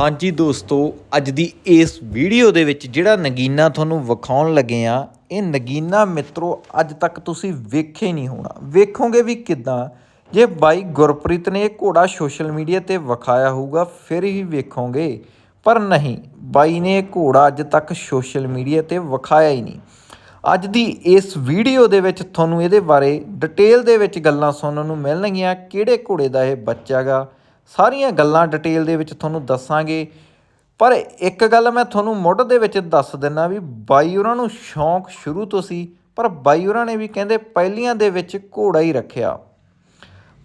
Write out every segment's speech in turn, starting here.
ਹਾਂਜੀ ਦੋਸਤੋ, ਅੱਜ ਦੀ ਇਸ ਵੀਡੀਓ ਦੇ ਵਿੱਚ ਜਿਹੜਾ ਨਗੀਨਾ ਤੁਹਾਨੂੰ ਵਿਖਾਉਣ ਲੱਗੇ ਆ, ਇਹ ਨਗੀਨਾ ਮਿੱਤਰੋ, ਅੱਜ ਤੱਕ ਤੁਸੀਂ ਵੇਖੇ ਹੀ ਨਹੀਂ ਹੋਣਾ। ਵੇਖੋਗੇ ਵੀ ਕਿਦਾਂ? ਜੇ ਬਾਈ ਗੁਰਪ੍ਰੀਤ ਨੇ ਇਹ ਘੋੜਾ ਸੋਸ਼ਲ ਮੀਡੀਆ ਤੇ ਵਿਖਾਇਆ ਹੋਊਗਾ, ਫਿਰ ਹੀ ਵੇਖੋਗੇ। ਪਰ ਨਹੀਂ, ਬਾਈ ਨੇ ਇਹ ਘੋੜਾ ਅੱਜ ਤੱਕ ਸੋਸ਼ਲ ਮੀਡੀਆ ਤੇ ਵਿਖਾਇਆ ਹੀ ਨਹੀਂ। ਅੱਜ ਦੀ ਇਸ ਵੀਡੀਓ ਦੇ ਵਿੱਚ ਤੁਹਾਨੂੰ ਇਹਦੇ ਬਾਰੇ ਡਿਟੇਲ ਦੇ ਵਿੱਚ ਗੱਲਾਂ ਸੁਣਨ ਨੂੰ ਮਿਲਣਗੀਆਂ, ਕਿਹੜੇ ਘੋੜੇ ਦਾ ਇਹ ਬੱਚਾ ਗਾ ਸਾਰੀਆਂ ਗੱਲਾਂ ਡਿਟੇਲ ਦੇ ਵਿੱਚ ਤੁਹਾਨੂੰ ਦੱਸਾਂਗੇ। ਪਰ ਇੱਕ ਗੱਲ ਮੈਂ ਤੁਹਾਨੂੰ ਮੁੱਢ ਦੇ ਵਿੱਚ ਦੱਸ ਦਿੰਨਾ ਵੀ ਬਾਈ ਉਹਨਾਂ ਨੂੰ ਸ਼ੌਂਕ ਸ਼ੁਰੂ ਤੋਂ ਸੀ, ਪਰ ਬਾਈ ਉਹਨਾਂ ਨੇ ਵੀ ਕਹਿੰਦੇ ਪਹਿਲੀਆਂ ਦੇ ਵਿੱਚ ਘੋੜਾ ਹੀ ਰੱਖਿਆ।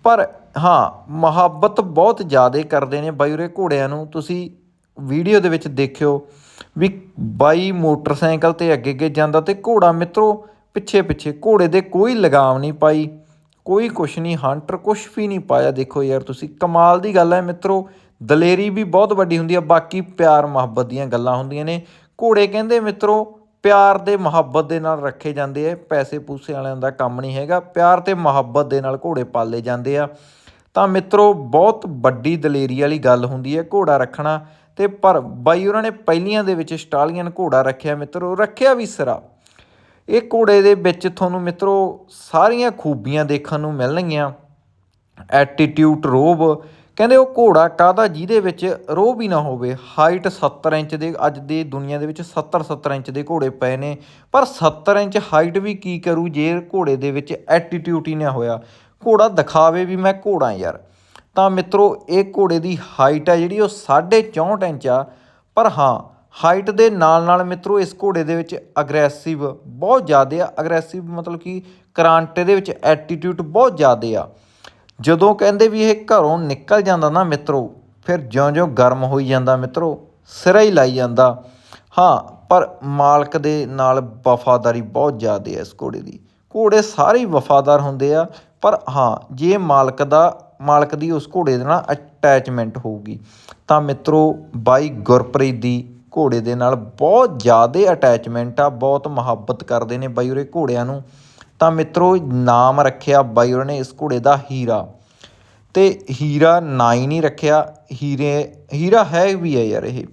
ਪਰ ਹਾਂ, ਮੁਹੱਬਤ ਬਹੁਤ ਜ਼ਿਆਦਾ ਕਰਦੇ ਨੇ ਬਾਈ ਉਰੇ ਘੋੜਿਆਂ ਨੂੰ। ਤੁਸੀਂ ਵੀਡੀਓ ਦੇ ਵਿੱਚ ਦੇਖਿਓ ਵੀ ਬਾਈ ਮੋਟਰਸਾਈਕਲ ਤੇ ਅੱਗੇ ਅੱਗੇ ਜਾਂਦਾ ਤੇ ਘੋੜਾ ਮਿੱਤਰੋ ਪਿੱਛੇ ਪਿੱਛੇ ਘੋੜੇ ਦੇ ਕੋਈ ਲਗਾਮ ਨਹੀਂ ਪਾਈ। ਕੋਈ ਕੁਛ ਨਹੀਂ ਹੰਟਰ ਕੁਛ ਵੀ ਨਹੀਂ ਪਾਇਆ। ਦੇਖੋ ਯਾਰ, ਤੁਸੀਂ ਕਮਾਲ ਦੀ ਗੱਲ ਹੈ ਮਿੱਤਰੋ, ਦਲੇਰੀ ਵੀ ਬਹੁਤ ਵੱਡੀ ਹੁੰਦੀ ਆ ਬਾਕੀ ਪਿਆਰ ਮੁਹੱਬਤ ਦੀਆਂ ਗੱਲਾਂ ਹੁੰਦੀਆਂ ਨੇ। ਘੋੜੇ ਕਹਿੰਦੇ ਮਿੱਤਰੋ, ਪਿਆਰ ਦੇ ਮੁਹੱਬਤ ਦੇ ਨਾਲ ਰੱਖੇ ਜਾਂਦੇ ਆ, ਪੈਸੇ ਪੂਸੇ ਵਾਲਿਆਂ ਦਾ ਕੰਮ ਨਹੀਂ ਹੈਗਾ। ਪਿਆਰ ਤੇ ਮੁਹੱਬਤ ਦੇ ਨਾਲ ਘੋੜੇ ਪਾਲੇ ਜਾਂਦੇ ਆ। ਤਾਂ ਮਿੱਤਰੋ, ਬਹੁਤ ਵੱਡੀ ਦਲੇਰੀ ਵਾਲੀ ਗੱਲ ਹੁੰਦੀ ਹੈ ਘੋੜਾ ਰੱਖਣਾ। ਤੇ ਪਰ ਬਾਈ, ਉਹਨਾਂ ਨੇ ਪਹਿਲੀਆਂ ਦੇ ਵਿੱਚ ਸਟਾਲੀਅਨ ਘੋੜਾ ਰੱਖਿਆ ਮਿੱਤਰੋ, ਰੱਖਿਆ ਵੀ ਸਿਰਾ। ਇਹ ਘੋੜੇ ਦੇ ਵਿੱਚ ਤੁਹਾਨੂੰ ਮਿੱਤਰੋ ਸਾਰੀਆਂ ਖੂਬੀਆਂ ਦੇਖਣ ਨੂੰ ਮਿਲਣਗੀਆਂ। ਐਟੀਟਿਊਡ ਰੋਬ ਕਹਿੰਦੇ ਉਹ ਘੋੜਾ ਕਾਹਦਾ ਜਿਹਦੇ ਵਿੱਚ ਰੋਬ ਹੀ ਨਾ ਹੋਵੇ। ਹਾਈਟ 70 ਇੰਚ ਦੇ, ਅੱਜ ਦੀ ਦੁਨੀਆ ਦੇ ਵਿੱਚ 70 70 ਇੰਚ ਦੇ ਘੋੜੇ ਪਏ ਨੇ। ਪਰ 70 ਇੰਚ ਹਾਈਟ ਵੀ ਕੀ ਕਰੂ ਜੇ ਘੋੜੇ ਦੇ ਵਿੱਚ ਐਟੀਟਿਊਡ ਹੀ ਨਾ ਹੋਇਆ? ਘੋੜਾ ਦਿਖਾਵੇ ਵੀ ਮੈਂ ਘੋੜਾ ਯਾਰ। ਤਾਂ ਮਿੱਤਰੋ, ਇਹ ਘੋੜੇ ਦੀ ਹਾਈਟ ਆ ਜਿਹੜੀ ਉਹ 64 ਇੰਚ ਆ। ਪਰ ਹਾਂ ਹਾਈਟ ਦੇ ਨਾਲ ਨਾਲ ਮਿੱਤਰੋ, ਇਸ ਘੋੜੇ ਦੇ ਵਿੱਚ ਅਗਰੈਸਿਵ ਬਹੁਤ ਜ਼ਿਆਦਾ ਆ। ਅਗਰੈਸਿਵ ਮਤਲਬ ਕਿ ਕਰਾਂਟੇ ਦੇ ਵਿੱਚ ਐਟੀਟਿਊਡ ਬਹੁਤ ਜ਼ਿਆਦਾ ਆ। ਜਦੋਂ ਕਹਿੰਦੇ ਵੀ ਇਹ ਘਰੋਂ ਨਿਕਲ ਜਾਂਦਾ ਨਾ ਮਿੱਤਰੋ, ਫਿਰ ਜਿਉਂ-ਜਿਉਂ ਗਰਮ ਹੋਈ ਜਾਂਦਾ ਮਿੱਤਰੋ, ਸਿਰਾ ਹੀ ਲਾਈ ਜਾਂਦਾ। ਹਾਂ, ਪਰ ਮਾਲਕ ਦੇ ਨਾਲ ਵਫਾਦਾਰੀ ਬਹੁਤ ਜ਼ਿਆਦਾ ਹੈ ਇਸ ਘੋੜੇ ਦੀ। ਘੋੜੇ ਸਾਰੇ ਹੀ ਵਫਾਦਾਰ ਹੁੰਦੇ ਆ, ਪਰ ਹਾਂ, ਜੇ ਮਾਲਕ ਦਾ, ਮਾਲਕ ਦੀ ਉਸ ਘੋੜੇ ਦੇ ਨਾਲ ਅਟੈਚਮੈਂਟ ਹੋਊਗੀ, ਤਾਂ ਮਿੱਤਰੋ, ਬਾਈ ਗੁਰਪ੍ਰੀਤ ਦੀ ਘੋੜੇ ਦੇ ਨਾਲ ਬਹੁਤ ਜ਼ਿਆਦਾ ਅਟੈਚਮੈਂਟ ਆ, ਬਹੁਤ ਮੁਹੱਬਤ ਕਰਦੇ ਨੇ ਬਾਈ ਉਰੇ ਘੋੜਿਆਂ ਨੂੰ। ਤਾਂ ਮਿੱਤਰੋ, ਨਾਮ ਰੱਖਿਆ ਬਾਈ ਉਹਨਾਂ ਨੇ ਇਸ ਘੋੜੇ ਦਾ ਹੀਰਾ। ਤੇ ਹੀਰਾ ਨਾ ਹੀ ਨਹੀਂ ਰੱਖਿਆ, ਹੀਰੇ, ਹੀਰਾ ਹੈ ਵੀ ਹੈ ਯਾਰ ਇਹ।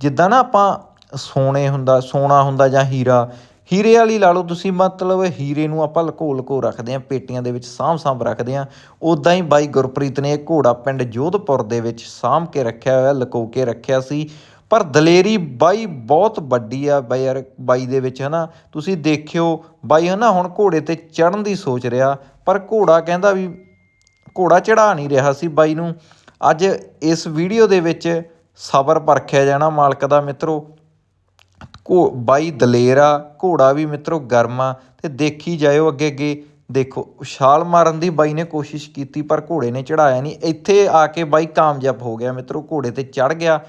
ਜਿੱਦਾਂ ਨਾ ਆਪਾਂ ਸੋਨੇ ਹੁੰਦਾ ਸੋਨਾ ਹੁੰਦਾ ਜਾਂ ਹੀਰਾ, ਹੀਰੇ ਵਾਲੀ ਲਾ ਲਓ, ਤੁਸੀਂ ਮਤਲਬ ਹੀਰੇ ਨੂੰ ਆਪਾਂ ਲਕੋ ਲਕੋ ਰੱਖਦੇ ਆਂ ਪੇਟੀਆਂ ਦੇ ਵਿੱਚ ਸਾਂਭ ਸਾਂਭ ਰੱਖਦੇ ਆਂ ਉਦਾਂ ਹੀ ਬਾਈ ਗੁਰਪ੍ਰੀਤ ਨੇ ਇਹ ਘੋੜਾ ਪਿੰਡ ਜੋਧਪੁਰ ਦੇ ਵਿੱਚ ਸਾਂਭ ਕੇ ਰੱਖਿਆ ਹੋਇਆ, ਲਕੋ ਕੇ ਰੱਖਿਆ ਸੀ। ਪਰ ਦਲੇਰੀ ਬਾਈ ਬਹੁਤ ਵੱਡੀ ਆ ਬਾਈ ਯਾਰ, ਬਾਈ ਦੇ ਵਿੱਚ, ਹਨਾ? ਤੁਸੀਂ ਦੇਖਿਓ, ਬਾਈ, ਹਨਾ, ਹੁਣ ਘੋੜੇ ਤੇ ਚੜਨ ਦੀ ਸੋਚ ਰਿਹਾ, ਪਰ ਘੋੜਾ ਕਹਿੰਦਾ ਵੀ ਘੋੜਾ ਚੜਾ ਨਹੀਂ ਰਿਹਾ ਸੀ ਬਾਈ ਨੂੰ। ਅੱਜ ਇਸ ਵੀਡੀਓ ਦੇ ਵਿੱਚ ਸਬਰ ਪਰਖਿਆ ਜਾਣਾ ਮਾਲਕ ਦਾ ਮਿੱਤਰੋ। ਘੋ, ਬਾਈ ਦਲੇਰ ਆ ਘੋੜਾ ਵੀ ਮਿੱਤਰੋ ਗਰਮ ਆ, ਤੇ ਦੇਖੀ ਜਾਇਓ ਅੱਗੇ ਅੱਗੇ। ਦੇਖੋ, ਛਾਲ ਮਾਰਨ ਦੀ ਬਾਈ ਨੇ ਕੋਸ਼ਿਸ਼ ਕੀਤੀ, ਪਰ ਘੋੜੇ ਨੇ ਚੜਾਇਆ ਨਹੀਂ। ਇੱਥੇ ਆ ਕੇ ਬਾਈ ਕਾਮਯਾਬ ਹੋ ਗਿਆ ਮਿੱਤਰੋ, ਘੋੜੇ ਤੇ ਚੜ ਗਿਆ।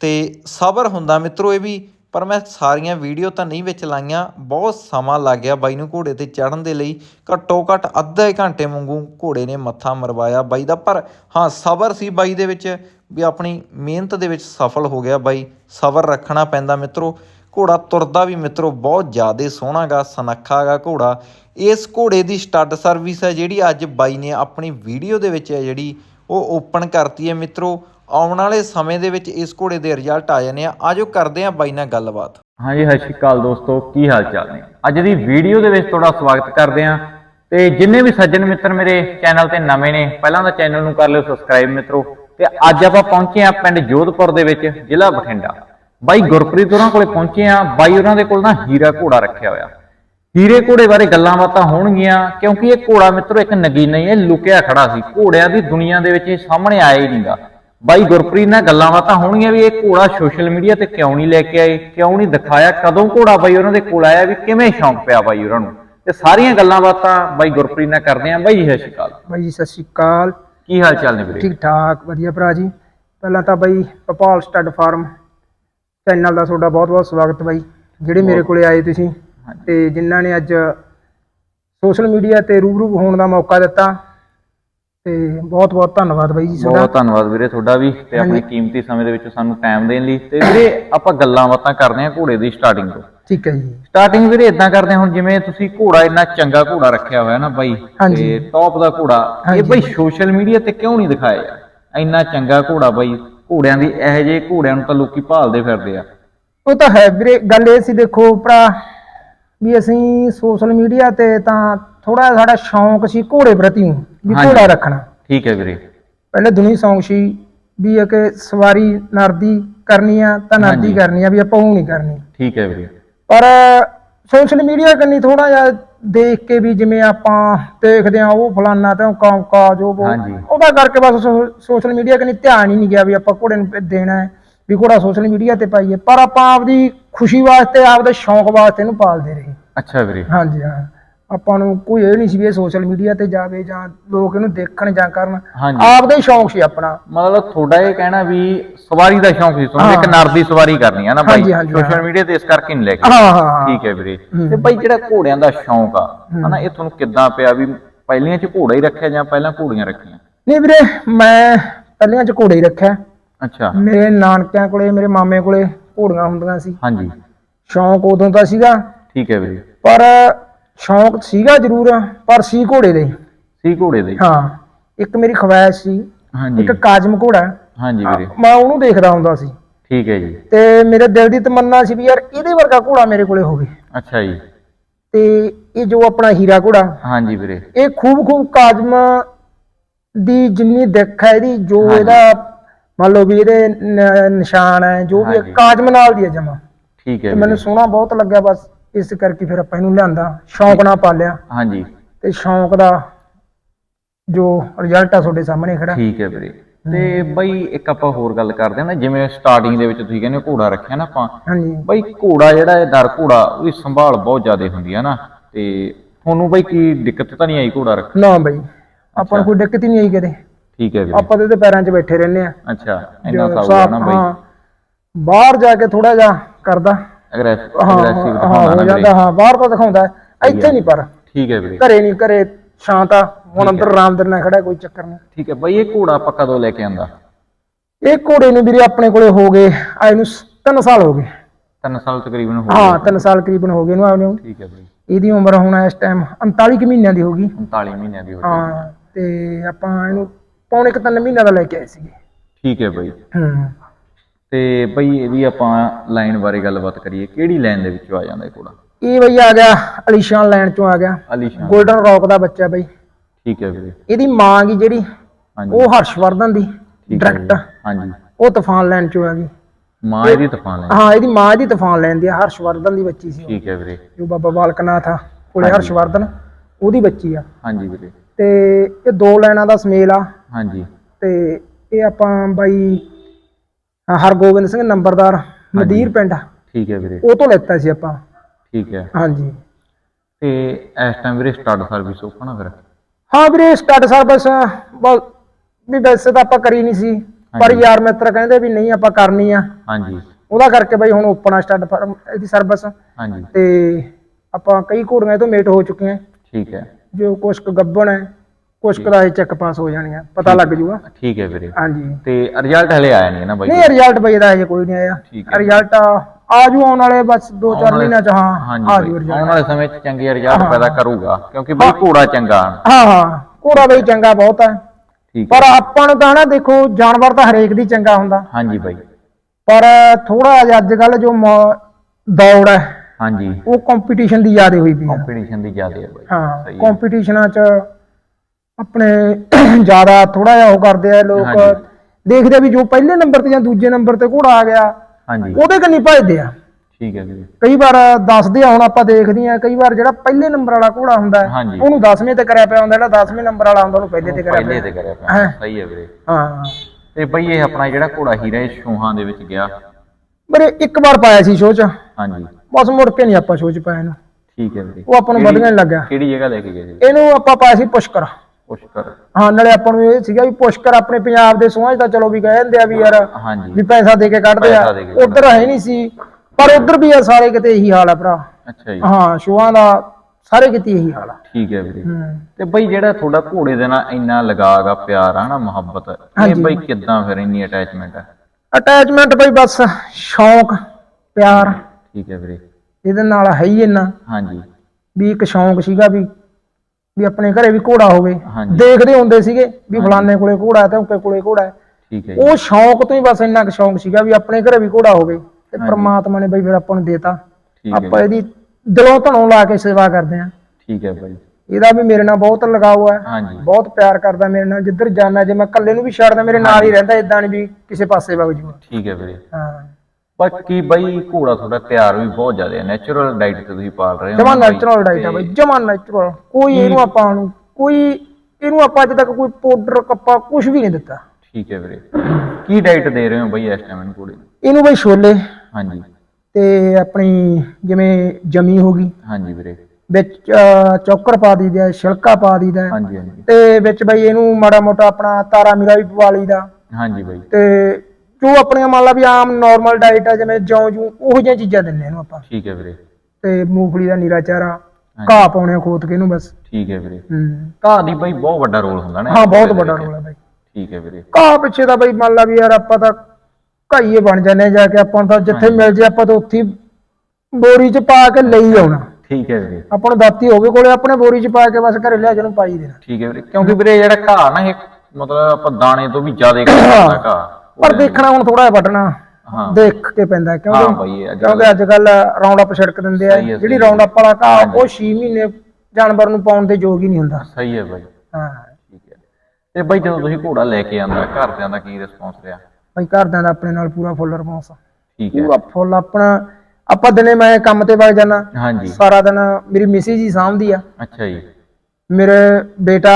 ਅਤੇ ਸਬਰ ਹੁੰਦਾ ਮਿੱਤਰੋ ਇਹ ਵੀ, ਪਰ ਮੈਂ ਸਾਰੀਆਂ ਵੀਡੀਓ ਤਾਂ ਨਹੀਂ ਵਿੱਚ ਲਾਈਆਂ, ਬਹੁਤ ਸਮਾਂ ਲੱਗ ਗਿਆ ਬਾਈ ਨੂੰ ਘੋੜੇ ਤੇ ਚੜ੍ਹਨ ਦੇ ਲਈ ਘੱਟੋ ਘੱਟ ਅੱਧੇ ਘੰਟੇ ਵਾਂਗੂ ਘੋੜੇ ਨੇ ਮੱਥਾ ਮਰਵਾਇਆ ਬਾਈ ਦਾ, ਪਰ ਹਾਂ, ਸਬਰ ਸੀ ਬਾਈ ਦੇ ਵਿੱਚ ਵੀ ਆਪਣੀ ਮਿਹਨਤ ਦੇ ਵਿੱਚ ਸਫਲ ਹੋ ਗਿਆ ਬਾਈ, ਸਬਰ ਰੱਖਣਾ ਪੈਂਦਾ ਮਿੱਤਰੋ, ਘੋੜਾ ਤੁਰਦਾ ਵੀ ਮਿੱਤਰੋ ਬਹੁਤ ਜ਼ਿਆਦਾ ਸੋਹਣਾਗਾ, ਸੁਨੱਖਾਗਾ ਘੋੜਾ, ਇਸ ਘੋੜੇ ਦੀ ਸਟੱਡ ਸਰਵਿਸ ਹੈ ਜਿਹੜੀ ਅੱਜ ਬਾਈ ਨੇ ਆਪਣੀ ਵੀਡੀਓ ਦੇ ਵਿੱਚ ਹੈ ਜਿਹੜੀ ਉਹ ਓਪਨ ਕਰਤੀ ਹੈ ਮਿੱਤਰੋ ਆਉਣ ਵਾਲੇ ਸਮੇਂ ਦੇ ਵਿੱਚ ਇਸ ਘੋੜੇ ਦੇ ਰਿਜ਼ਲਟ ਆ ਜਾਣੇ ਆ। ਆਜੋ ਕਰਦੇ ਆ ਬਾਈ ਨਾਲ ਗੱਲਬਾਤ। ਹਾਂਜੀ, ਸਤਿ ਸ਼੍ਰੀ ਅਕਾਲ ਦੋਸਤੋ, ਕੀ ਹਾਲ ਚਾਲ ਨੇ? ਅੱਜ ਦੀ ਵੀਡੀਓ ਦੇ ਵਿੱਚ ਤੁਹਾਡਾ ਸਵਾਗਤ ਕਰਦੇ ਹਾਂ। ਤੇ ਜਿੰਨੇ ਵੀ ਸੱਜਣ ਮਿੱਤਰ ਮੇਰੇ ਚੈਨਲ ਤੇ ਨਵੇਂ ਨੇ, ਪਹਿਲਾਂ ਤਾਂ ਚੈਨਲ ਨੂੰ ਕਰ ਲਿਓ ਸਬਸਕ੍ਰਾਈਬ ਮਿੱਤਰੋ। ਤੇ ਅੱਜ ਆਪਾਂ ਪਹੁੰਚੇ ਆ ਪਿੰਡ ਜੋਧਪੁਰ ਦੇ ਵਿੱਚ, ਜ਼ਿਲ੍ਹਾ ਬਠਿੰਡਾ। ਬਾਈ ਗੁਰਪ੍ਰੀਤ ਉਹਨਾਂ ਕੋਲੇ ਪਹੁੰਚੇ ਆ ਬਾਈ ਉਹਨਾਂ ਦੇ ਕੋਲ ਨਾ ਹੀਰਾ ਘੋੜਾ ਰੱਖਿਆ ਹੋਇਆ। ਹੀਰੇ ਘੋੜੇ ਬਾਰੇ ਗੱਲਾਂ ਬਾਤਾਂ ਹੋਣਗੀਆਂ, ਕਿਉਂਕਿ ਇਹ ਘੋੜਾ ਮਿੱਤਰੋ ਇੱਕ ਨਗੀਨਾ ਹੀ ਹੈ, ਲੁਕਿਆ ਖੜਾ ਸੀ। ਘੋੜਿਆਂ ਦੀ ਦੁਨੀਆ ਦੇ ਵਿੱਚ ਇਹ ਸਾਹਮਣੇ ਆਇਆ ਹੀ ਨਹੀਂਗਾ ਬਾਈ ਗੁਰਪ੍ਰੀਤ ਨਾਲ ਗੱਲਾਂ ਬਾਤਾਂ ਹੋਣਗੀਆਂ ਵੀ ਇਹ ਘੋੜਾ ਸੋਸ਼ਲ ਮੀਡੀਆ ਤੇ ਕਿਉਂ ਨਹੀਂ ਲੈ ਕੇ ਆਏ? ਕਿਉਂ ਨਹੀਂ ਦਿਖਾਇਆ? ਕਦੋਂ ਘੋੜਾ ਬਾਈ ਉਹਨਾਂ ਦੇ ਕੋਲ ਆਇਆ ਵੀ ਕਿਵੇਂ ਸ਼ੌਂਕ ਪਿਆ ਬਾਈ ਉਹਨਾਂ ਨੂੰ? ਤੇ ਸਾਰੀਆਂ ਗੱਲਾਂ ਬਾਤਾਂ ਬਾਈ ਗੁਰਪ੍ਰੀਤ ਨਾਲ ਕਰਦੇ ਆਂ ਬਾਈ ਜੀ ਸਤਿ ਸ਼੍ਰੀ ਅਕਾਲ। ਬਾਈ ਜੀ ਸਤਿ ਸ਼੍ਰੀ ਅਕਾਲ। ਕੀ ਹਾਲ ਚਾਲ ਨੇ ਵੀਰੇ? ਠੀਕ ਠਾਕ ਵਧੀਆ ਭਰਾ ਜੀ। ਪਹਿਲਾਂ ਤਾਂ ਬਾਈ ਪਪਾਲ ਸਟੱਡ ਫਾਰਮ ਚੈਨਲ ਦਾ ਤੁਹਾਡਾ ਬਹੁਤ ਬਹੁਤ ਸਵਾਗਤ ਬਾਈ। ਜਿਹੜੇ ਮੇਰੇ ਕੋਲੇ ਆਏ ਤੁਸੀਂ ਤੇ ਜਿਨ੍ਹਾਂ ਨੇ ਅੱਜ ਸੋਸ਼ਲ ਮੀਡੀਆ ਤੇ ਰੂਬਰੂ ਹੋਣ ਦਾ ਮੌਕਾ ਦਿੱਤਾ। ਤੇ ਬਹੁਤ ਬਹੁਤ ਧੰਨਵਾਦ ਬਾਈ ਜੀ ਤੁਹਾਡਾ। ਬਹੁਤ ਧੰਨਵਾਦ ਵੀਰੇ ਤੁਹਾਡਾ ਵੀ ਤੇ ਆਪਣੇ ਕੀਮਤੀ ਸਮੇਂ ਦੇ ਵਿੱਚ ਸਾਨੂੰ ਟਾਈਮ ਦੇਣ ਲਈ। ਤੇ ਵੀਰੇ ਆਪਾਂ ਗੱਲਾਂ ਬਾਤਾਂ ਕਰਦੇ ਆਂ ਘੋੜੇ ਦੀ ਸਟਾਰਟਿੰਗ ਤੋਂ। ਠੀਕ ਹੈ ਜੀ। ਸਟਾਰਟਿੰਗ ਵੀਰੇ ਇਦਾਂ ਕਰਦੇ ਹਾਂ ਹੁਣ ਜਿਵੇਂ ਤੁਸੀਂ ਘੋੜਾ ਇੰਨਾ ਚੰਗਾ ਘੋੜਾ ਰੱਖਿਆ ਹੋਇਆ ਨਾ ਬਾਈ। ਤੇ ਟੌਪ ਦਾ ਘੋੜਾ ਇਹ। ਬਾਈ ਸੋਸ਼ਲ ਮੀਡੀਆ ਤੇ ਕਿਉਂ ਨਹੀਂ ਦਿਖਾਇਆ? ਯਾਰ ਇੰਨਾ ਚੰਗਾ ਘੋੜਾ ਬਾਈ ਘੋੜਿਆਂ ਦੀ ਇਹੋ ਜਿਹੇ ਘੋੜਿਆਂ ਨੂੰ ਤਾਂ ਲੋਕੀ ਭਾਲਦੇ ਫਿਰਦੇ ਆ। ਉਹ ਤਾਂ ਹੈ ਵੀਰੇ ਗੱਲ ਇਹ ਸੀ ਦੇਖੋ ਭਰਾ ਵੀ ਅਸੀਂ ਸੋਸ਼ਲ ਮੀਡੀਆ ਤੇ ਤਾਂ ਥੋੜਾ ਸਾਡਾ ਸ਼ੌਂਕ ਸੀ ਘੋੜੇ ਪ੍ਰਤੀ ਵੀ ਹਾਂਜੀ। ਘੋੜਾ ਰੱਖਣਾ ਠੀਕ ਹੈ ਵੀਰੇ ਪਹਿਲੇ ਦੁਨੀ ਸ਼ੌਂਕ ਸੀ ਵੀ ਇਹ ਕਿ ਸਵਾਰੀ ਨਰਦੀ ਕਰਨੀ ਆ ਤਾਂ ਨਰਦੀ ਹਾਂਜੀ। ਕਰਨੀ ਆ ਵੀ ਆਪਾਂ ਉਹ ਨਹੀਂ ਕਰਨੀ ਠੀਕ ਹੈ ਵੀਰੇ ਪਰ ਸੋਸ਼ਲ ਮੀਡੀਆ ਕੰਨੀ ਥੋੜਾ ਜਿਹਾ ਦੇਖ ਕੇ ਵੀ ਜਿਵੇਂ ਆਪਾਂ ਦੇਖਦੇ ਆ ਉਹ ਫਲਾਨਾ ਤੇ ਉਹ ਕੌਂਕਾ ਜੋ ਉਹ ਹਾਂਜੀ। ਉਹਦਾ ਕਰਕੇ ਬਸ ਸੋਸ਼ਲ ਮੀਡੀਆ ਕੰਨੀ ਧਿਆਨ ਹੀ ਨਹੀਂ ਗਿਆ ਵੀ ਆਪਾਂ ਘੋੜੇ ਨੂੰ ਦੇਣਾ ਹੈ ਵੀ ਘੋੜਾ ਸੋਸ਼ਲ ਮੀਡੀਆ ਤੇ ਪਾਈਏ ਪਰ ਆਪਾਂ ਆਪਦੀ ਖੁਸ਼ੀ ਵਾਸਤੇ ਆਪਦੇ ਸ਼ੌਂਕ ਵਾਸਤੇ ਇਹਨੂੰ ਪਾਲਦੇ ਰਹੇ। ਅੱਛਾ ਵੀਰੇ। ਹਾਂਜੀ ਹਾਂ। ਆਪਾਂ ਨੂੰ ਕੋਈ ਇਹ ਨਹੀਂ ਸੀ ਵੀ ਇਹ ਸੋਸ਼ਲ ਮੀਡੀਆ ਤੇ ਜਾਵੇ ਜਾਂ ਲੋਕ ਇਹਨੂੰ ਦੇਖਣ ਜਾਂ ਕਰਨ। ਹਾਂਜੀ। ਆਪਦਾ ਹੀ ਸ਼ੌਂਕ ਸੀ ਆਪਣਾ। ਮਤਲਬ ਤੁਹਾਡਾ ਇਹ ਕਹਿਣਾ ਵੀ ਸਵਾਰੀ ਦਾ ਸ਼ੌਂਕ ਸੀ ਤੁਹਾਨੂੰ ਇੱਕ ਹਾਂ। ਨਰ ਦੀ ਸਵਾਰੀ ਕਰਨੀ ਆ ਨਾ ਹਾਂਜੀ, ਹਾਂਜੀ, ਸੋਸ਼ਲ ਹਾਂ। ਮੀਡੀਆ ਤੇ ਇਸ ਕਰਕੇ ਨਹੀਂ ਲੈ ਕੇ ਹਾਂ ਹਾਂ ਹਾਂ। ਠੀਕ ਹੈ ਵੀਰੇ। ਤੇ ਬਾਈ ਜਿਹੜਾ ਘੋੜਿਆਂ ਦਾ ਸ਼ੌਂਕ ਆ ਹਨਾ ਇਹ ਤੁਹਾਨੂੰ ਕਿੱਦਾਂ ਪਿਆ ਵੀ ਪਹਿਲੀਆਂ ਚ ਘੋੜਾ ਹੀ ਰੱਖਿਆ ਜਾਂ ਪਹਿਲਾਂ ਘੋੜੀਆਂ ਰੱਖੀਆਂ? ਨਹੀਂ ਵੀਰੇ ਮੈਂ ਪਹਿਲਿਆਂ ਚ ਘੋੜੇ ਹੀ ਰੱਖਿਆ। ਅੱਛਾ। ਮੇਰੇ ਨਾਨਕਿਆਂ ਕੋਲੇ ਮੇਰੇ ਮਾਮੇ ਕੋਲੇ ਘੋੜੀਆਂ ਹੁੰਦੀਆਂ ਸੀ। ਹਾਂਜੀ। ਸ਼ੌਂਕ ਉਦੋਂ ਦਾ ਸੀਗਾ। ਠੀਕ ਹੈ ਵੀਰੇ। ਪਰ ਸ਼ੌਂਕ ਸੀਗਾ ਜ਼ਰੂਰ ਪਰ ਸੀ ਘੋੜੇ ਦੇ। ਸੀ ਘੋੜੇ ਦੇ। ਹਾਂ ਇੱਕ ਮੇਰੀ ਖਵਾਇਸ਼ ਸੀ। ਹਾਂਜੀ। ਇੱਕ ਕਾਜਮ ਘੋੜਾ। ਹਾਂਜੀ ਵੀਰੇ। ਮੈਂ ਉਹਨੂੰ ਦੇਖਦਾ ਹੁੰਦਾ ਸੀ। ਠੀਕ ਹੈ ਜੀ। ਤੇ ਮੇਰੇ ਦਿਲ ਦੀ ਤਮੰਨਾ ਸੀ ਵੀ ਯਾਰ ਇਹਦੇ ਵਰਗਾ ਘੋੜਾ ਮੇਰੇ ਕੋਲੇ ਹੋਵੇ। ਅੱਛਾ ਜੀ। ਤੇ ਇਹ ਜੋ ਆਪਣਾ ਹੀਰਾ ਘੋੜਾ ਹਾਂਜੀ ਵੀਰੇ। ਇਹ ਖੂਬ ਖੂਬ ਕਾਜਮ ਦੀ ਜਿੰਨੀ ਦਿੱਖ ਹੈ ਇਹਦੀ ਜੋ। ਇਹਦਾ ਮੰਨ ਲਓ ਵੀ ਇਹਦੇ ਨ- ਨਿਸ਼ਾਨ ਹੈ ਜੋ ਵੀ ਹੈ, ਹਾਂਜੀ। ਕਾਜਮ ਨਾਲ ਦੀ ਹੈ ਜਮਾ। ਠੀਕ ਹੈ ਤੇ ਮੈਨੂੰ ਵੀਰੇ। ਸੋਹਣਾ ਬਹੁਤ ਲੱਗਿਆ ਬਸ ਇਸ ਕਰਕੇ ਫਿਰ ਆਪਾਂ ਇਹਨੂੰ ਲਿਆਂਦਾ। ਸ਼ੌਂਕ ਨਾਲ ਪਾਲਿਆ। ਹਾਂਜੀ। ਤੇ ਸ਼ੌਂਕ ਦਾ ਜੋ ਰਿਜ਼ਲਟ ਆ ਤੁਹਾਡੇ ਸਾਹਮਣੇ ਖੜਾ। ਠੀਕ ਹੈ ਵੀਰੇ। ਤੇ ਬਾਈ ਇੱਕ ਆਪਾਂ ਹੋਰ ਗੱਲ ਕਰਦੇ ਹਾਂ ਨਾ ਜਿਵੇਂ ਸਟਾਰਟਿੰਗ ਦੇ ਵਿੱਚ ਤੁਸੀਂ ਕਹਿੰਦੇ ਹੋ ਘੋੜਾ ਰੱਖਿਆ ਨਾ ਆਪਾਂ। ਹਾਂਜੀ। ਬਾਈ ਘੋੜਾ ਜਿਹੜਾ ਇਹ ਦਰ ਘੋੜਾ ਉਹਦੀ ਸੰਭਾਲ ਬਹੁਤ ਜ਼ਿਆਦਾ ਹੁੰਦੀ ਹੈ ਨਾ। ਤੇ ਤੁਹਾਨੂੰ ਬਾਈ ਕੀ ਦਿੱਕਤ ਤਾਂ ਨਹੀਂ ਆਈ ਘੋੜਾ ਰੱਖ ਨਾ ਬਈ ਆਪਾਂ ਨੂੰ ਕੋਈ ਦਿੱਕਤ ਹੀ ਨਹੀਂ ਆਈ ਕਦੇ। ਠੀਕ ਹੈ ਵੀਰੇ ਆਪਾਂ ਤੇ ਇਹਦੇ ਪੈਰਾਂ 'ਚ ਬੈਠੇ ਰਹਿੰਦੇ ਆ ਅੱਛਾ ਇੰਨਾ ਸਾਊ ਨਾ ਬਾਈ। ਬਾਹਰ ਜਾ ਕੇ ਥੋੜਾ ਜਿਹਾ ਕਰਦਾ। ਅਗਰੈਸਿਵ ਹਾਂ ਅਗਰੈਸਿਵ ਹਾਂ ਦਿਖਾਉਂਦਾ ਹੋ ਨਾ ਜਾਂਦਾ ਵੀਰੇ ਹਾਂ ਬਾਹਰ ਤਾਂ ਦਿਖਾਉਂਦਾ। ਹੈ। ਇੱਥੇ ਨਹੀਂ ਪਰ। ਠੀਕ ਹੈ ਵੀਰੇ। ਘਰੇ ਨਹੀਂ ਘਰੇ ਸ਼ਾਂਤ ਆ। ਹੁਣ ਅੰਦਰ ਆਰਾਮਦਰ ਨਾਲ ਖੜਾ ਕੋਈ ਚੱਕਰ ਨਹੀਂ। ਠੀਕ ਹੈ ਬਾਈ ਇਹ ਘੋੜਾ ਆਪਾਂ ਕਦੋਂ ਲੈ ਕੇ ਆਂਦਾ? ਇਹ ਘੋੜੇ ਨੂੰ ਵੀਰੇ ਆਪਣੇ ਕੋਲੇ ਹੋ ਗਏ ਆਏ ਨੂੰ 3 ਸਾਲ ਹੋ ਗਏ। ਤਿੰਨ ਸਾਲ ਤਕਰੀਬਨ ਹੋ ਹਾਂ ਗਏ 3 ਸਾਲ ਕਰੀਬਨ ਹੋ ਗਏ ਨੂੰ ਆਏ ਨੂੰ। ਠੀਕ ਹੈ ਬਾਈ। ਇਹਦੀ ਉਮਰ ਹੁਣ ਇਸ ਟਾਈਮ 39 ਕੁ ਮਹੀਨਿਆਂ ਦੀ ਹੋ ਗਈ। 39 ਮਹੀਨਿਆਂ ਦੀ ਹੋ ਗਈ ਹਾਂ। ਤੇ ਆਪਾਂ ਇਹਨੂੰ ਪੌਣੇ ਕੁ ਤਿੰਨ ਮਹੀਨਿਆਂ ਦਾ ਲੈ ਕੇ ਆਏ ਸੀਗੇ। ਠੀਕ ਹੈ ਬਾਈ। ਹੂੰ। ਤੇ ਬਈ ਇਹਦੀ ਆਪਾਂ ਲਾਈਨ ਬਾਰੇ ਗੱਲਬਾਤ ਕਰੀਏ ਕਿਹੜੀ ਲਾਈਨ ਦੇ ਵਿੱਚੋਂ ਆ ਜਾਂਦਾ ਇਹ ਘੋੜਾ? ਇਹ ਬਈ ਆ ਗਿਆ ਅਲੀਸ਼ਾਨ ਲੈਂਡ ਚੋਂ ਆ ਗਿਆ। ਅਲੀਸ਼ਾਨ। 골ਡਨ ਰੌਕ ਦਾ ਬੱਚਾ ਬਈ। ਠੀਕ ਹੈ ਵੀਰੇ। ਇਹਦੀ ਮਾਂ ਗੀ ਜਿਹੜੀ ਉਹ ਹਰਸ਼ਵਰਧਨ ਦੀ ਡਾਇਰੈਕਟ। ਹਾਂਜੀ। ਉਹ ਤੂਫਾਨ ਲੈਂਡ ਚੋਂ ਆ ਗਈ। ਮਾਂ ਇਹਦੀ ਤੂਫਾਨ ਲਾਈਨ। ਹਾਂ ਇਹਦੀ ਮਾਂ ਇਹਦੀ ਤੂਫਾਨ ਲੈਂਦੀ ਆ ਹਰਸ਼ਵਰਧਨ ਦੀ ਬੱਚੀ ਸੀ। ਠੀਕ ਹੈ ਵੀਰੇ। ਜੋ ਬਾਬਾ ਬਾਲਕਨਾਥ ਆ ਕੋਲੇ। ਹਰਸ਼ਵਰਧਨ ਉਹਦੀ ਬੱਚੀ ਆ। ਹਾਂਜੀ ਵੀਰੇ। ਤੇ ਇਹ ਦੋ ਲਾਈਨਾਂ ਦਾ ਸਮੇਲ ਆ। ਹਾਂਜੀ। ਤੇ ਇਹ ਆਪਾਂ ਬਾਈ ਹਰਗੋਬਿੰਦ ਸਿੰਘ ਨੰਬਰਦਾਰ ਮਦੀਰ ਪਿੰਡ। ਠੀਕ ਹੈ ਵੀਰੇ। ਉਹ ਤੋਂ ਲੈਤਾ ਸੀ ਆਪਾਂ। ਠੀਕ ਹੈ। ਹਾਂਜੀ। ਤੇ ਇਸ ਟਾਈਮ ਵੀਰੇ ਸਟਾਰਟ ਸਰਵਿਸ ਹੋਣਾ ਫਿਰ? ਹਾਂ ਵੀਰੇ ਸਟਾਰਟ ਸਰਵਿਸ ਵੀ ਵੈਸੇ ਤਾਂ ਆਪਾਂ ਕਰੀ ਨਹੀਂ ਸੀ। ਪਰ। ਯਾਰ ਮਿੱਤਰ ਕਹਿੰਦੇ ਵੀ ਨਹੀਂ ਆਪਾਂ ਕਰਨੀ ਆ। ਹਾਂਜੀ। ਉਹਦਾ ਕਰਕੇ ਬਾਈ ਹੁਣ ਓਪਨ ਆ ਸਟਾਰਟ ਫਾਰਮ ਇਹਦੀ ਸਰਵਿਸ ਹਾਂਜੀ। ਤੇ ਆਪਾਂ ਕਈ ਘੋੜੀਆਂ ਤੋਂ ਮੇਟ ਹੋ ਚੁੱਕੀਆਂ ਠੀਕ ਹੈ। ਜੋ ਕੁਛ ਕੁ ਗੱਬਣ ਹੈ। ਕੁਛ ਕੁ ਦਾ ਇਹ ਚੈੱਕ ਪਾਸ ਹੋ ਜਾਣੀਆਂ ਪਤਾ ਲੱਗ ਜੂਗਾ। ਠੀਕ ਹੈ ਵੀਰੇ। ਹਾਂਜੀ। ਤੇ ਰਿਜ਼ਲਟ ਹਲੇ ਆਇਆ ਨਹੀਂ ਨਾ ਬਾਈ ਨਹੀਂ ਰਿਜ਼ਲਟ ਬਈ ਇਹਦਾ ਹਜੇ ਕੋਈ ਨਹੀਂ ਆਇਆ। ਰਿਜ਼ਲਟ ਆ ਜੂ ਆਉਣ ਵਾਲੇ ਬਸ 2-4 ਆਉਣ ਵਾਲੇ- ਮਹੀਨਿਆਂ ਚ ਹਾਂ ਹਾਂਜੀ ਆ ਆਉਣ ਵਾਲੇ ਸਮੇਂ 'ਚ ਚੰਗੇ ਰਿਜ਼ਲਟ ਪੈਦਾ ਕਰੂਗਾ ਕਿਉਂਕਿ ਬਈ ਘੋੜਾ ਚੰਗਾ। ਹਾਂ ਹਾਂ ਘੋੜਾ ਬਈ ਚੰਗਾ ਬਹੁਤ ਹੈ ਠੀਕ ਪਰ ਆਪਾਂ ਨੂੰ ਤਾਂ ਨਾ ਦੇਖੋ ਜਾਨਵਰ ਤਾਂ ਹਰੇਕ ਦੀ ਚੰਗਾ ਹੁੰਦਾ। ਹਾਂਜੀ ਬਾਈ। ਪਰ ਥੋੜਾ ਜਿਹਾ ਅੱਜ ਕੱਲ ਜੋ ਦੌੜ ਹੈ ਹਾਂਜੀ। ਉਹ ਕੰਪੀਟੀਸ਼ਨ ਦੀ ਜ਼ਿਆਦਾ ਹੋਈ ਪਈ ਹੈ ਕੰਪੀਟੀਸ਼ਨ ਦੀ ਜ਼ਿਆਦਾ ਹੈ ਬਾਈ। ਹੈ। ਕੰਪੀਟੀਸ਼ਨਾਂ 'ਚ ਆਪਣੇ ਜ਼ਿਆਦਾ ਥੋੜਾ ਜਿਹਾ ਉਹ ਕਰਦੇ ਆ ਲੋਕ। ਹਾਂਜੀ। ਦੇਖਦੇ ਆ ਵੀ ਜੋ ਪਹਿਲੇ ਨੰਬਰ ਤੇ ਜਾਂ ਦੂਜੇ ਨੰਬਰ ਤੇ ਘੋੜਾ ਆ ਗਿਆ ਹਾਂਜੀ। ਉਹਦੇ ਕੰਨੀ ਭਜਦੇ ਆ। ਠੀਕ ਹੈ ਵੀਰੇ। ਕਈ ਵਾਰ ਦੱਸਦੇ ਆ ਹੁਣ ਆਪਾਂ ਦੇਖਦੇ ਆ ਕਈ ਵਾਰ ਜਿਹੜਾ ਪਹਿਲੇ ਨੰਬਰ ਵਾਲਾ ਘੋੜਾ ਹੁੰਦਾ ਹੈ, ਹਾਂਜੀ। ਉਹਨੂੰ 10ਵੇਂ ਤੇ ਕਰਿਆ ਪਿਆ ਹੁੰਦਾ ਜਿਹੜਾ 10ਵੇਂ ਨੰਬਰ ਵਾਲਾ ਹੁੰਦਾ ਉਹਨੂੰ ਪਹਿਲੇ ਤੇ ਕਰਿਆ ਪਹਿਲੇ ਤੇ ਕਰਿਆ ਪਿਆ। ਸਹੀ ਹੈ ਵੀਰੇ। ਹਾਂ। ਤੇ ਬਈ ਇਹ ਆਪਣਾ ਜਿਹੜਾ ਘੋੜਾ ਹੀਰਾ ਇਹ ਸ਼ੂਹਾਂ ਦੇ ਵਿੱਚ ਗਿਆ। ਇਹ ਇੱਕ ਵਾਰ ਪਾਇਆ ਸੀ ਸ਼ੋਅ 'ਚ। ਹਾਂਜੀ। ਬਸ ਮੁੜ ਕੇ ਨਹੀਂ ਆਪਾਂ ਸ਼ੋਅ 'ਚ ਪਾਇਆ ਇਹਨੂੰ। ਠੀਕ ਹੈ ਵੀਰੇ। ਉਹ ਆਪਾਂ ਨੂੰ ਵਧੀਆ ਨਹੀਂ ਲੱਗਿਆ ਕਿਹੜੀ ਜਗ੍ਹਾ ਲੈ ਕੇ ਗਏ ਸੀ? ਇਹਨੂੰ ਆਪਾਂ ਪਾਇਆ ਸੀ ਪੁਸ਼ਕਰ। ਪੁਸ਼ਕਰ ਹਾਂ ਨਾਲੇ ਆਪਾਂ ਨੂੰ ਇਹ ਸੀਗਾ ਵੀ ਪੁਸ਼ਕਰ ਆਪਣੇ ਪੰਜਾਬ ਦੇ ਸੋਹਾਂ 'ਚ ਤਾਂ ਚਲੋ ਵੀ ਕਹਿ ਦਿੰਦੇ ਆ ਵੀ ਯਾਰ ਹਾਂਜੀ। ਵੀ ਪੈਸਾ ਦੇ ਕੇ ਕੱਢਦੇ ਆ। ਪੈਸਾ ਦੇ ਕੇ ਉਧਰ ਹੈ ਨਹੀਂ ਸੀ ਪਰ ਉਧਰ ਵੀ ਆ ਸਾਰੇ ਕਿਤੇ ਇਹੀ ਹਾਲ ਆ ਭਰਾ। ਅੱਛਾ ਜੀ। ਹਾਂ ਸ਼ੋਆਂ ਦਾ ਸਾਰੇ ਕਿਤੇ ਇਹੀ ਹਾਲ ਆ। ਠੀਕ ਹੈ ਵੀਰੇ। ਹੂੰ। ਤੇ ਬਈ ਜਿਹੜਾ ਤੁਹਾਡਾ ਘੋੜੇ ਦੇ ਨਾਲ ਇੰਨਾ ਲਗਾਗਾ ਪਿਆਰ ਆ ਨਾ ਮੁਹੱਬਤ ਇਹ ਹਾਂਜੀ। ਬਈ ਕਿੱਦਾਂ ਫਿਰ ਇੰਨੀ ਅਟੈਚਮੈਂਟ ਹੈ ਅਟੈਚਮੈਂਟ ਬਈ ਬਸ ਸ਼ੌਂਕ ਪਿਆਰ। ਠੀਕ ਹੈ ਵੀਰੇ। ਇਹਦੇ ਨਾਲ ਹੈ ਹੀ ਇੰਨਾ। ਹਾਂਜੀ। ਵੀ ਇੱਕ ਸ਼ੌਂਕ ਸੀਗਾ ਵੀ ਵੀ ਆਪਣੇ ਘਰੇ ਵੀ ਘੋੜਾ ਹੋਵੇ। ਹਾਂਜੀ। ਦੇਖਦੇ ਹੁੰਦੇ ਸੀਗੇ ਵੀ ਫਲਾਣੇ ਕੋਲੇ ਘੋੜਾ ਹੈ ਤੇ ਉਕੇ ਕੋਲੇ ਘੋੜਾ ਹੈ। ਠੀਕ ਹੈ ਜੀ। ਉਹ ਸ਼ੌਂਕ ਤੋਂ ਹੀ ਬਸ ਇੰਨਾ ਕੁ ਸ਼ੌਂਕ ਸੀਗਾ ਵੀ ਆਪਣੇ ਘਰੇ ਵੀ ਘੋੜਾ ਹੋਵੇ ਤੇ ਪ੍ਰਮਾਤਮਾ ਨੇ ਬਈ ਫਿਰ ਆਪਾਂ ਨੂੰ ਦੇਤਾ। ਠੀਕ ਹੈ ਆਪਾਂ ਇਹਦੀ ਦਿਲੋਂ ਧਨੋਂ ਲਾ ਕੇ ਸੇਵਾ ਕਰਦੇ ਆਂ ਠੀਕ ਹੈ ਬਾਈ। ਇਹਦਾ ਵੀ ਮੇਰੇ ਨਾਲ ਬਹੁਤ ਲਗਾਓ ਹੈ। ਹਾਂਜੀ। ਬਹੁਤ ਪਿਆਰ ਕਰਦਾ ਮੇਰੇ ਨਾਲ। ਜਿੱਧਰ ਜਾਣਾ ਜੇ ਮੈਂ ਇਕੱਲੇ ਨੂੰ ਵੀ ਛੱਡਦਾ ਮੇਰੇ ਨਾਲ ਹੀ ਰਹਿੰਦਾ ਇਦਾਂ ਨਹੀਂ ਵੀ ਕਿਸੇ ਪਾਸੇ ਵਗ ਜੂ ਠੀਕ ਹੈ ਵੀਰੇ। ਹਾਂ। ਬਾਕੀ ਬਾਈ ਘੋੜਾ ਤੁਹਾਡਾ ਤਿਆਰ ਵੀ ਬਹੁਤ ਜ਼ਿਆਦਾ ਹੈ। ਨੈਚੁਰਲ ਡਾਈਟ ਤੇ ਤੁਸੀਂ ਪਾਲ ਰਹੇ ਹੋ। ਜਮਾ ਬਾਈ? ਨੈਚੁਰਲ ਡਾਈਟ ਆ ਬਈ ਜਮਾ ਨੈਚੁਰਲ ਕੋਈ ਇਹਨੂੰ ਆਪਾਂ ਨੂੰ ਕੋਈ ਇਹਨੂੰ ਆਪਾਂ ਅੱਜ ਤੱਕ ਕੋਈ ਪਾਊਡਰ ਕੱਪਾ ਕੁਝ ਵੀ ਨਹੀਂ ਦਿੱਤਾ। ਠੀਕ ਹੈ ਵੀਰੇ। ਕੀ ਡਾਈਟ ਦੇ ਰਹੇ ਹੋ ਬਾਈ ਇਸ ਟਾਈਮ ਇਹਨੂੰ ਘੋੜੇ ਨੂੰ? ਇਹਨੂੰ ਬਈ ਛੋਲੇ। ਹਾਂਜੀ। ਤੇ ਆਪਣੀ ਜਿਵੇਂ ਜਮੀ ਹੋ ਗਈ। ਹਾਂਜੀ ਵੀਰੇ। ਵਿੱਚ ਅਹ, ਚੌਕਰ ਪਾ ਦਈਦਾ ਛਿਲਕਾ ਪਾ ਦਈਦਾ ਹਾਂਜੀ ਹਾਂਜੀ। ਤੇ ਵਿੱਚ ਬਈ ਇਹਨੂੰ ਮਾੜਾ ਮੋਟਾ ਆਪਣਾ ਤਾਰਾ ਮੀਰਾ ਵੀ ਪਵਾ ਲਈਦਾ ਹਾਂਜੀ ਬਾਈ। ਤੇ ਜੋ ਆਪਣੀਆਂ ਮੰਨ ਲਾ ਵੀ ਆਮ ਨਾਰਮਲ ਡਾਈਟ ਆ ਜਿਵੇਂ ਜੌਂ ਜੂ ਉਹੋ ਜਿਹੀਆਂ ਚੀਜ਼ਾਂ ਦਿੰਦੇ ਇਹਨੂੰ ਆਪਾਂ। ਠੀਕ ਹੈ ਵੀਰੇ। ਤੇ ਮੂੰਗਫਲੀ ਦਾ ਨੀਰਾ ਚਾਰਾ ਘਾਹ ਪਾਉਣੇ ਆ ਖੋਤ ਕੇ ਇਹਨੂੰ ਬਸ। ਠੀਕ ਹੈ ਵੀਰੇ। ਹੂੰ। ਘਾਹ ਦੀ ਬਾਈ ਬਹੁਤ ਵੱਡਾ ਰੋਲ ਹੁੰਦਾ ਨਾ ਹਾਂ ਬਹੁਤ ਵੱਡਾ। ਰੋਲ ਹੈ ਬਈ। ਠੀਕ ਹੈ ਵੀਰੇ। ਘਾਹ ਪਿੱਛੇ ਤਾਂ ਬਈ ਮੰਨ ਲਾ ਵੀ ਯਾਰ ਆਪਾਂ ਤਾਂ ਘਾਈਏ ਬਣ ਜਾਂਦੇ ਆ ਜਾ ਕੇ ਆਪਾਂ ਨੂੰ ਤਾਂ ਜਿੱਥੇ ਮਿਲ ਜੇ ਆਪਾਂ ਤਾਂ ਉੱਥੇ ਬੋਰੀ 'ਚ ਪਾ ਕੇ ਲਈ ਆਉਣਾ। ਠੀਕ ਹੈ ਵੀਰੇ। ਆਪਾਂ ਨੂੰ ਦਾਤੀ ਹੋਵੇ ਕੋਲੇ ਆਪਣੇ ਬੋਰੀ 'ਚ ਪਾ ਕੇ ਬਸ ਘਰੇ ਲਿਆ ਕੇ ਨੂੰ ਪਾਈ ਦੇਣਾ। ਠੀਕ ਹੈ ਵੀਰੇ। ਕਿਉਂਕਿ ਵੀਰੇ ਜਿਹੜਾ ਘਾਹ ਨਾ ਇਹ ਮਤਲਬ ਆਪਾਂ ਦਾਣੇ ਤੋਂ ਵੀ ਜ਼ਿਆਦਾ ਖਾਂਦਾ ਘਾਹ। ਪਰ ਦੇਖਣਾ ਹੁਣ ਥੋੜਾ ਜਿਹਾ ਵੱਢਣਾ ਹਾਂ। ਦੇਖ ਕੇ ਪੈਂਦਾ ਹਾਂ ਕਿਉਂਕਿ ਬਾਈ ਅੱਜ ਕਿਉਂਕਿ ਅੱਜ ਕੱਲ ਰਾਉਂਡ ਅਪ ਛਿੜਕ ਦਿੰਦੇ ਆ ਸਹੀ ਹੈ, ਜਿਹੜੀ ਸਹੀ ਰਾਉਂਡ ਅਪ ਵਾਲਾ ਘਾਹ ਉਹ 6 ਮਹੀਨੇ ਜਾਨਵਰ ਨੂੰ ਪਾਉਣ ਦੇ ਯੋਗ ਹੀ ਨਹੀਂ ਹੁੰਦਾ। ਸਹੀ ਹੈ ਬਾਈ। ਹਾਂ। ਠੀਕ ਹੈ। ਤੇ ਬਾਈ ਜਦੋਂ ਤੁਸੀਂ ਘੋੜਾ ਲੈ ਕੇ ਆਂਦਾ ਘਰਦਿਆਂ ਦਾ ਕੀ ਰਿਸਪੌਂਸ ਰਿਹਾ? ਬਈ ਘਰਦਿਆਂ ਦਾ ਆਪਣੇ ਨਾਲ ਪੂਰਾ ਫੁੱਲ ਰਿਸਪੌਂਸ ਠੀਕ ਹੈ। ਪੂਰਾ ਫੁੱਲ ਆਪਣਾ ਆਪਾਂ ਦਿਨੇ ਮੈਂ ਕੰਮ ਤੇ ਵਗ ਜਾਣਾ ਹਾਂਜੀ। ਸਾਰਾ ਦਿਨ ਮੇਰੀ ਮਿਸੀ ਜੀ ਸਾਂਭਦੀ ਆ। ਅੱਛਾ ਜੀ। ਮੇਰੇ ਬੇਟਾ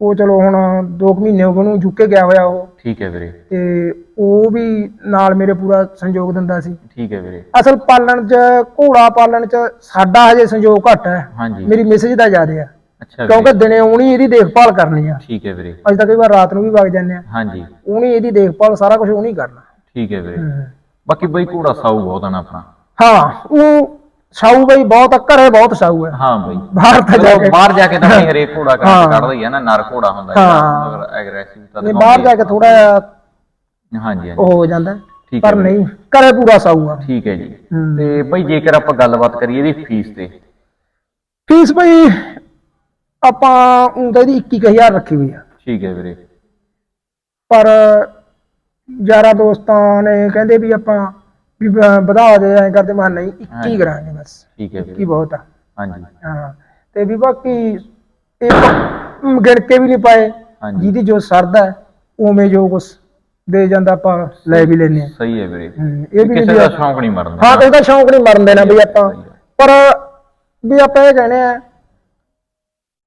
ਉਹ ਚਲੋ ਹੁਣ 2 ਮਹੀਨੇ ਹੋ ਗਏ ਉਹਨੂੰ ਯੂਕੇ ਗਿਆ ਹੋਇਆ ਉਹ। ਠੀਕ ਹੈ ਵੀਰੇ। ਤੇ ਉਹ ਵੀ ਨਾਲ ਮੇਰੇ ਪੂਰਾ ਸੰਯੋਗ ਦਿੰਦਾ ਸੀ। ਠੀਕ ਹੈ ਵੀਰੇ। ਅਸਲ ਪਾਲਣ ਚ ਘੋੜਾ ਪਾਲਣ ਚ ਸਾਡਾ ਹਜੇ ਸੰਯੋਗ ਘੱਟ ਹੈ। ਹਾਂਜੀ। ਮੇਰੀ ਮਿਸਜ ਦਾ ਜ਼ਿਆਦਾ ਹੈ। ਅੱਛਾ ਵੀਰੇ। ਕਿਉਂਕਿ ਦਿਨੇ ਉਹਨੀ ਇਹਦੀ ਦੇਖਭਾਲ ਕਰਨੀ ਆ। ਠੀਕ ਹੈ ਵੀਰੇ। ਅੱਜ ਤਾਂ ਕਈ ਵਾਰ ਰਾਤ ਨੂੰ ਵੀ ਵਗ ਜਾਂਦੇ ਆ। ਹਾਂਜੀ। ਉਹਨੀ ਇਹਦੀ ਦੇਖਭਾਲ ਸਾਰਾ ਕੁਝ ਉਹਨੀ ਕਰਨਾ। ਠੀਕ ਹੈ ਵੀਰੇ। ਬਾਕੀ ਬਾਈ ਘੋੜਾ ਸਾਊ ਬਹੁਤ ਆ ਨਾ ਆਪਣਾ। ਹਾਂ ਉਹ ਸਾਊ ਬਈ ਬਹੁਤ ਆ, ਘਰੇ ਬਹੁਤ ਸਾਊ ਹੈ। ਹਾਂ ਬਾਈ। ਬਾਹਰ ਤਾਂ ਜਾ ਕੇ ਬਾਹਰ ਜਾ ਕੇ ਤਾਂ ਨਹੀਂ ਹਰੇਕ ਘੋੜਾ ਹਾਂ। ਕੱਢਦਾ ਹੀ ਹੈ ਨਾ ਨਰ ਘੋੜਾ ਹੁੰਦਾ ਹਾਂ। ਜਿਹੜਾ ਐਗਰੈਸਿਵ ਤਾਂ ਨਹੀਂ ਬਾਹਰ ਜਾ ਕੇ ਥੋੜਾ ਹਾਂਜੀ ਹਾਂਜੀ। ਉਹ ਹੋ ਜਾਂਦਾ ਠੀਕ ਹੈ ਪਰ। ਨਹੀਂ ਘਰੇ ਪੂਰਾ ਸਾਊ ਆ। ਠੀਕ ਹੈ ਜੀ। ਤੇ ਬਾਈ ਜੇਕਰ ਆਪਾਂ ਗੱਲਬਾਤ ਕਰੀਏ ਇਹਦੀ ਫੀਸ ਤੇ। ਫੀਸ ਬਈ ਆਪਾਂ ਊਂ ਤਾਂ ਇਹਦੀ 21000 ਰੱਖੀ ਹੋਈ ਆ। ਠੀਕ ਹੈ ਵੀਰੇ। ਪਰ ਯਾਰਾਂ ਦੋਸਤਾਂ ਨੇ ਕਹਿੰਦੇ ਵੀ ਆਪਾਂ ਵੀ ਵਧਾ ਦੇ ਐਂ ਕਰਦੇ ਮੈਂ ਕਿਹਾ ਨਹੀਂ 21 ਕਰਾਂਗੇ ਬਸ। ਠੀਕ ਹੈ 21 ਵੀਰੇ। ਬਹੁਤ ਆ। ਹਾਂਜੀ। ਹਾਂ। ਤੇ ਵੀ ਬਾਕੀ ਇਹ ਗਿਣ ਕੇ ਵੀ ਨਹੀਂ ਪਾਏ। ਹਾਂਜੀ। ਜਿਹਦੀ ਜੋ ਸਰਦਾ ਹੈ, ਉਵੇਂ ਜੋ ਕੁਛ ਦੇ ਜਾਂਦਾ ਆਪਾਂ ਲੈ ਵੀ ਲੈਨੇ ਆ ਸਹੀ ਹੈ ਵੀਰੇ। ਇਹ ਵੀ ਕਿਸੇ ਨਹੀਂ ਦਾ ਸ਼ੌਂਕ ਨਹੀਂ ਮਰਦਾ ਹਾਂ ਕਿਸੇ ਦਾ ਸ਼ੌਂਕ ਨਹੀਂ ਮਰਨ ਦੇਣਾ ਵੀ ਆਪਾਂ। ਪਰ ਵੀ ਆਪਾਂ ਇਹ ਕਹਿੰਦੇ ਆ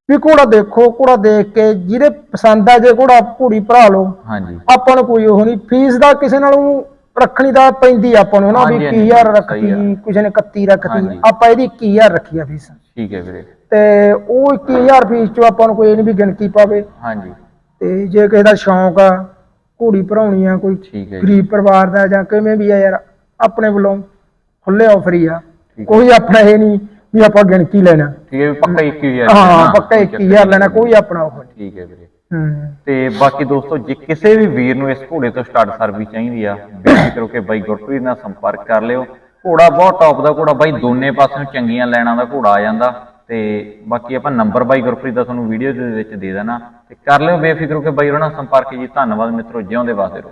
ਵੀ ਘੋੜਾ ਦੇਖੋ ਘੋੜਾ ਦੇਖ ਕੇ ਜਿਹਦੇ ਪਸੰਦ ਆ ਜੇ ਘੋੜਾ ਘੋੜੀ ਭਰਾ ਲਓ। ਹਾਂਜੀ। ਆਪਾਂ ਨੂੰ ਕੋਈ ਉਹ ਨਹੀਂ। ਫੀਸ ਦਾ ਕਿਸੇ ਨਾਲੋਂ ਰੱਖਣੀ ਦਾ ਪੈਂਦੀ ਆਪਾਂ ਨੂੰ ਨਾ ਵੀ ਹਾਂਜੀ, ਹਾਂਜੀ, 21000 ਸਹੀ ਰੱਖਤੀ ਆ। ਕਿਸੇ ਨੇ 31 ਰੱਖਤੀ ਹਾਂਜੀ। ਆਪਾਂ ਇਹਦੀ 21000 ਰੱਖੀ ਆ ਫੀਸ। ਠੀਕ ਹੈ ਵੀਰੇ। ਤੇ ਉਹ 21000 ਫੀਸ ਚੋਂ ਆਪਾਂ ਨੂੰ ਕੋਈ ਇਹ ਨਹੀਂ ਵੀ ਗਿਣਤੀ ਪਾਵੇ। ਹਾਂਜੀ। ਤੇ ਜੇ ਕਿਸੇ ਦਾ ਸ਼ੌਂਕ ਆ ਘੋੜੀ ਭਰਾਉਣੀ ਆ ਕੋਈ ਠੀਕ ਹੈ ਜੀ। ਗਰੀਬ ਪਰਿਵਾਰ ਦਾ ਜਾਂ ਕਿਵੇਂ ਵੀ ਆ ਯਾਰ ਆਪਣੇ ਵੱਲੋਂ ਖੁੱਲੇ ਆਫਰ ਹੀ ਆ। ਠੀਕ ਕੋਈ ਆਪਣਾ ਇਹ ਨਹੀਂ ਵੀ ਆਪਾਂ ਗਿਣਤੀ ਲੈਣਾ। ਠੀਕ ਹੈ ਵੀ ਪੱਕਾ 21000 ਹਾਂ ਪੱਕਾ 21000 ਲੈਣਾ ਕੋਈ ਆਪਣਾ ਨਹੀਂ ਠੀਕ ਹੈ ਵੀਰੇ। ਤੇ ਬਾਕੀ ਦੋਸਤੋ, ਜੇ ਕਿਸੇ ਵੀ ਵੀਰ ਨੂੰ ਇਸ ਘੋੜੇ ਤੋਂ ਸਟਾਰਟ ਸਰਵਿਸ ਚਾਹੀਦੀ ਆ, ਬੇਫਿਕਰ ਹੋ ਕੇ ਬਾਈ ਗੁਰਪ੍ਰੀਤ ਨਾਲ ਸੰਪਰਕ ਕਰ ਲਿਓ। ਘੋੜਾ ਬਹੁਤ ਟੌਪ ਦਾ ਘੋੜਾ, ਬਾਈ ਦੋਨੇ ਪਾਸਿਓਂ ਚੰਗੀਆਂ ਲੈਣਾ ਦਾ ਘੋੜਾ ਆ ਜਾਂਦਾ। ਤੇ ਬਾਕੀ ਆਪਾਂ ਨੰਬਰ ਬਾਈ ਗੁਰਪ੍ਰੀਤ ਦਾ ਤੁਹਾਨੂੰ ਵੀਡੀਓ ਦੇ ਵਿੱਚ ਦੇ ਦੇਣਾ। ਤੇ ਕਰ ਲਿਓ ਬੇਫਿਕਰ ਹੋ ਕੇ ਬਾਈ ਉਹਨਾਂ ਨਾਲ ਸੰਪਰਕ ਜੀ। ਧੰਨਵਾਦ ਮਿੱਤਰੋ, ਜਿਉਂਦੇ ਵਾਸਤੇ ਰਹੋ।